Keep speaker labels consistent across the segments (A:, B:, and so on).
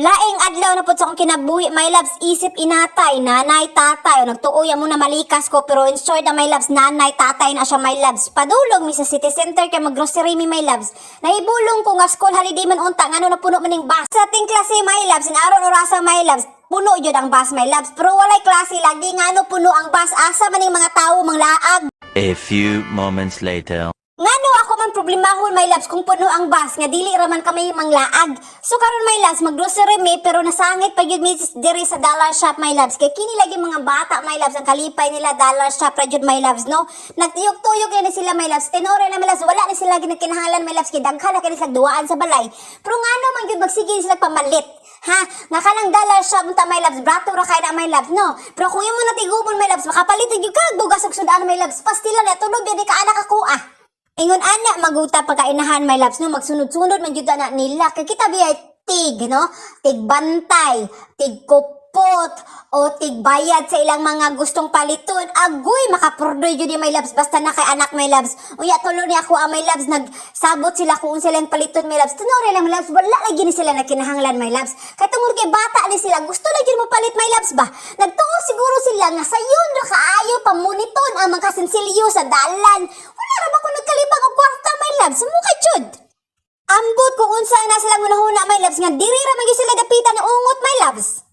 A: Laing adlaw na po sa akong kinabuhi, my loves, isip inatay, nanay, tatay, o nagtuoy mo na malikas ko, pero short na my loves, nanay, tatay na siya, my loves. Padulong mi sa city center kay mag-grocery mi, my loves. Naibulong ko nga school holiday man unta, nga ano na puno maning bus. Sa ating klase, my loves, in aron orasa, my loves, puno yun ang bus, my loves. Pero walay klase, lagi nga ano puno ang bus, asa maning mga tao, mga laag.
B: A few moments later.
A: Ngano ako man problemahon my loves kung puno ang bus nga dili raman kami manglaag. So karon my loves mag-grocery mi pero nasangit pa gyud mi diri sa dollar shop my loves kay kini lagi mga bata my loves ang kalipay nila dollar shop ra my loves no. Nagtuyok-tuyok na sila my loves. Tenore na my loves wala na sila ginakinahanglan my loves kay daghan na kini sila duwaan sa balay. Pero ngano man gyud magsige sila pamalit. Ha? Nga kanang dollar shop unta my loves, brato ra kay na my loves, no? Pero kung imo natigubon my loves, makapalit gyud ka bugas og sudan my loves. Pastila na tunog gyud ka anak ako ah. Ingon ana maguta pagkainahan my loves no? Magsunod-sunod man jud na nila. Kay kita biya tig no? Tig bantay tig kupot o tig bayad sa ilang mga gustong paliton. Agoy makapurdoy jud my loves. Basta na kay anak my loves. Unya tulo ni ako ah, my loves. Nagsabot sila kung silang paliton my loves. Tunore lang my loves. Wala lagi ni sila na kinahanglan my loves. Kay tungod kay bata ni sila gusto lagi mo palit my loves ba? Nagtuo siguro sila nga sayon ra kaayo pamuniton ang mga kasensilyo sa dalan. Wala ra ba ko nagkalibang og kwarta my loves? Mo kay chud. Ambot kung unsa na sila hunahuna my loves nga diri ra man sila dapitan ng ungot my loves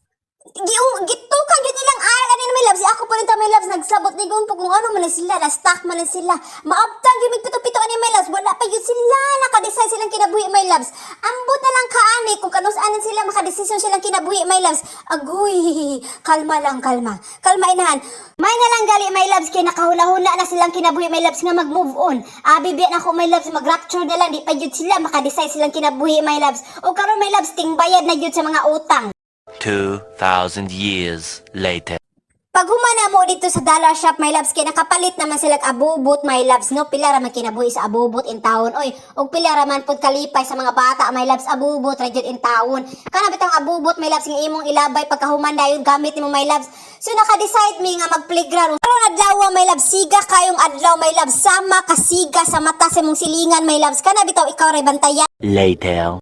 A: Giung gitukan gyud nilang aral. Ani my loves ako pa rin ta my loves nagsabot ni gumpo kung ano man sila. Na stock man sila. Maabtan gyud pito-pito ani my loves. Wala pa gyud sila. Naka-decide silang kinabuhi my loves. Ambot na lang kaani kung kanus-anan sila. Makadesisyon silang kinabuhi my loves. Agoy kalma lang kalma. Kalma inahan. May na lang gali my loves. Kay nakahula-hula na silang kinabuhi my loves nga mag-move on. Abi biya na ako my loves. Mag-rapture na lang. Di pa gyud sila. Makadecide silang kinabuhi my loves. O karon my loves ting bayad na gyud sa mga utang
B: 2,000 years later.
A: Pag humana mo dito sa dollar shop, my loves, kay nakapalit naman sila abubot, my loves, no? Pila raman kinabuhi sa abubot in town. Oy, og pila raman pud kalipay sa mga bata, my loves, abubot ra in town. Kana bitang abubot, my loves, nga imong ilabay pagkahuman dayon gamit nimo, my loves. So naka-decide mi nga mag-playground. Karon adlaw, my loves, siga kayong adlaw, my loves, sama ka siga sa mata sa imong silingan, my loves. Kana bitaw ikaw ray bantayan.
B: Later.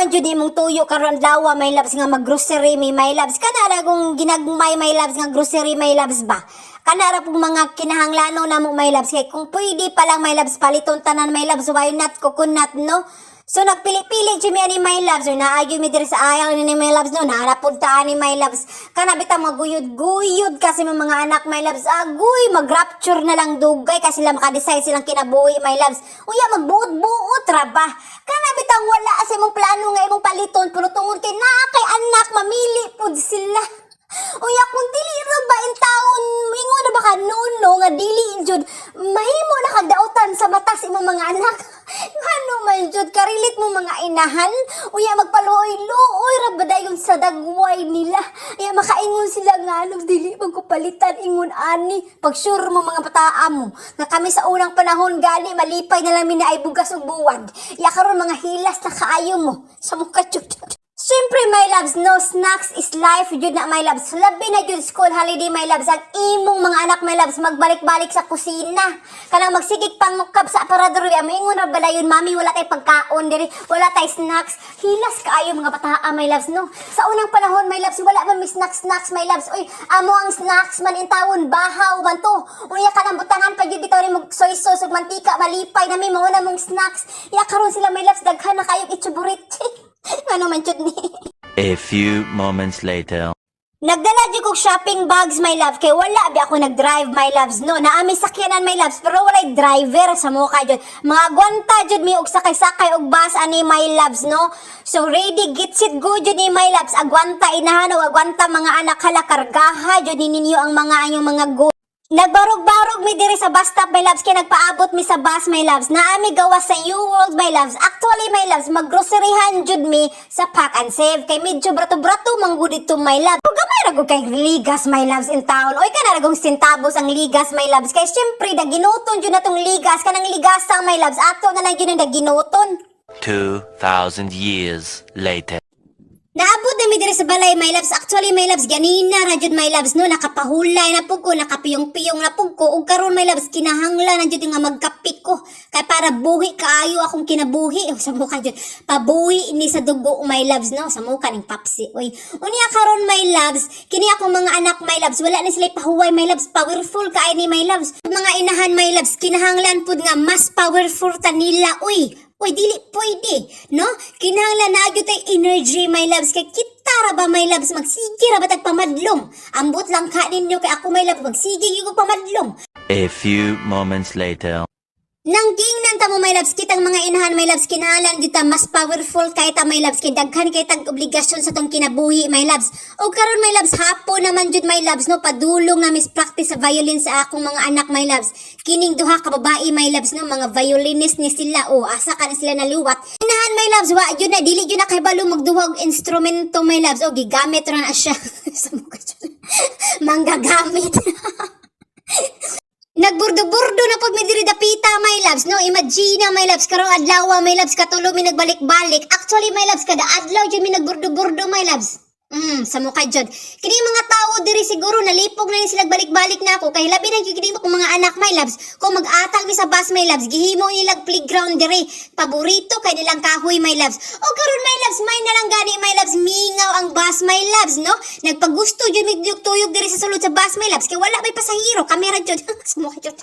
A: Mao man jud imong tuyo karon dawa my loves nga mag-grocery mi my loves kana kung ginagmay my loves nga grocery my loves ba kana ra pong mga kinahanglanon namo my loves. Kay kung pwede pa lang my loves paliton tanan my loves why not coconut no? So nagpili-pili jud mi ani my loves. Or naagyo mi diri sa ayaw ni my loves no? Naarapod ta ani my loves. Kana bitang maguyod-guyod kasi mga mga anak my loves. Agoy mag-rapture na lang dugay kasi sila makadecide silang kinabuhi my loves. Uya magbuot-buot ra ba? Kana bitang wala sa imong plano nga imong paliton. Pero tungod kay naa kay anak mamili pud sila Uya kung dili ra ba in taon ingon na ba ka nuno nga dili jud mahimo na kagdautan sa mata sa imong mga anak. Ngano man jud karilit mo mga inahan uya magpaluoy-luoy ra ba sa dagway nila. Uya makaingon sila nga ano dili magkupalitan ingon ani pag sure mo mga bataa mo nga kami sa unang panahon gani malipay na lang mi ay bugas ug buwag. Ya karon mga hilas na kaayo mo sa mukha jud. Siyempre, my loves, no snacks is life. Jud na, my loves. Labi na jud school holiday, my loves. Ang imong mga anak, my loves, magbalik-balik sa kusina. Kanang magsigig pangukab sa aparador. Amingon na bala yun, mami, wala tay pagkaon diri. Wala tay snacks. Hilas kaayo mga bataa, my loves, no? Sa unang panahon, my loves, wala man may snacks-snacks, my loves. Uy, amo ang snacks man in tawon, bahaw man to. Unya ka ng butangan pa jud bitaw mag soy sauce mantika, malipay na may mga mong snacks. Ya karon sila, my loves, daghan na kayong itsuburit. ano man jud ni?
B: A few moments later.
A: Nagdala jud kog shopping bags my love kay wala bi ako nag-drive my loves no naami sakyanan my loves pero walay driver sa mukha jud mga gwanta jud mi og sakay-sakay og bus ani my loves no so ready get set go jud ni my loves agwanta inahan og agwanta mga anak hala kargaha jud ni ninyo ang mga anyong mga go Nagbarog-barog mi diri sa bus stop, my loves, kaya nagpaabot mi sa bus, my loves. Naami gawa sa New World, my loves. Actually, my loves, maggroceryhan jud mi sa Pack and Save. Kay medyo brato-brato manggud ito, my loves. Kung gamay ra gud kay ligas, my loves, in town. Oy, ka na ragong sintabos ang ligas, my loves. Kay syempre, daginuton jud na tong ligas. Kanang ligasang, my loves. Ato na lang yun ang daginuton.
B: 2,000 years later.
A: Naabot na mi diri sa balay, my loves. Actually, my loves, ganina ra jud my loves no nakapahulay na pug ko, nakapiyong-piyong na pug ko ug karon my loves kinahanglan na jud nga magkapik ko kay para buhi kaayo akong kinabuhi o sa mukha jud. Pabuhi ni sa dugo my loves no sa mukha ning papsi. Uy, unya karon my loves, kini akong mga anak my loves, wala na sila pahuway my loves, powerful kaay ni my loves. Mga inahan my loves, kinahanglan pud nga mas powerful ta nila. Uy, Uy, dili pwede, no? Kinahanglan na agyo tay energy, my loves. Kay kita ra ba, my loves, magsige ra ba tag pamadlong? Ambot lang ka ninyo kay ako, my loves, magsige gyud ko pamadlong.
B: A few moments later.
A: Nang gingnan ta mo, my loves, kitang mga inahan, my loves, kinahanglan kita mas powerful kay ta, my loves, kay daghan kay tag obligasyon sa tong kinabuhi, my loves. O karon my loves, hapon naman jud, my loves, no, padulong na mis practice sa violin sa akong mga anak, my loves. Kining duha ka babae, my loves, no, mga violinist ni sila, o asa ka na sila naluwat. Inahan, my loves, wa jud na, dili jud na kay balo magduwa og instrumento, my loves, o gigamit ra na siya. sa mukha. Manggagamit. Nagburdo-burdo na pag may diri dapita, my loves, no? Imagine my loves, karong adlaw, my loves, katulo mi nagbalik-balik. Actually, my loves, kada adlaw dyan mi nagburdo-burdo, my loves. Mm, sa mukha dyan. Kini mga tao diri siguro nalipog na ni sila balik-balik na ako kay labi na gyud kini kong mga anak my loves. Kung mag-atag mi sa bus my loves, gihimo nilang playground diri. Paborito kay nilang kahoy my loves. O karon my loves, may na lang gani my loves, mingaw ang bus my loves, no? Nagpagusto jud mi tuyog diri sa sulod sa bus my loves kay wala may pasahero, kamera jud. sa mukha jud.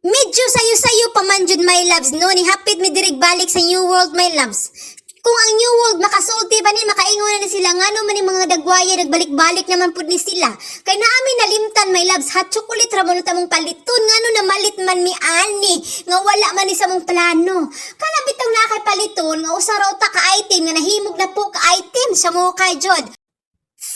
A: Medyo sayo-sayo pa man jud my loves no ni hapit mi dirig balik sa New World my loves. Kung ang New World makasulti pa ni makaingon na sila ngano man mga dagwaya nagbalik-balik naman pud ni sila. Kay naami nalimtan my loves hot chocolate ra mo tamong paliton ngano na malit man mi ani nga wala man ni sa mong plano. Kana bitong na paliton nga usa raw ta ka item nga nahimog na po ka item sa mo kay jud.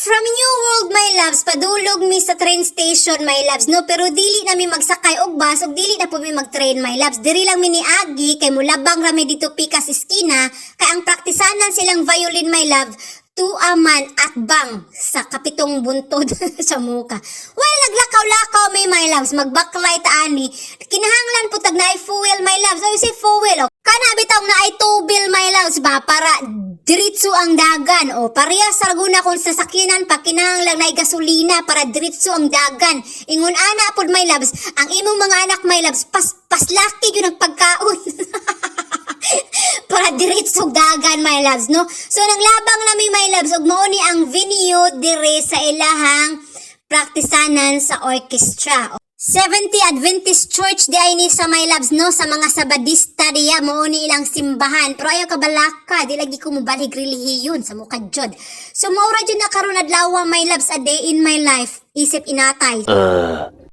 A: From New World, my loves, padulog mi sa train station, my loves, no? Pero dili na mi magsakay og bus, og dili na po mi mag-train, my loves. Diri lang mi ni Agi, kay mulabang rami dito pika sa iskina, kay ang praktisanan silang violin, my love, tuaman at bang sa kapitong buntod sa muka. Well, naglakaw-lakaw may my loves, mag-backlight ani. Kinahanglan po tag na fuel my loves. Ay, si fuel, oh. Kana bitaw na ay tubil my loves ba para diritso ang dagan o pareha sa Laguna kung sasakyanan pa kinahanglan na gasolina para diritso ang dagan. Ingon ana pod my loves, ang imong mga anak my loves pas paslaki yun ang pagkaon. para diretso dagan my loves no so nanglabang nami my loves ug mao ni ang venue dire sa ilahang praktisanan sa orchestra 70 Adventist Church di ay ni sa my loves no? Sa mga sabadista diya mao ni ilang simbahan. Pero ayaw ka balaka di lagi ko mubalig relihiyon sa mukha jud so mao ra jud na karon adlaw my loves a day in my life isip inatay.
B: Ugh.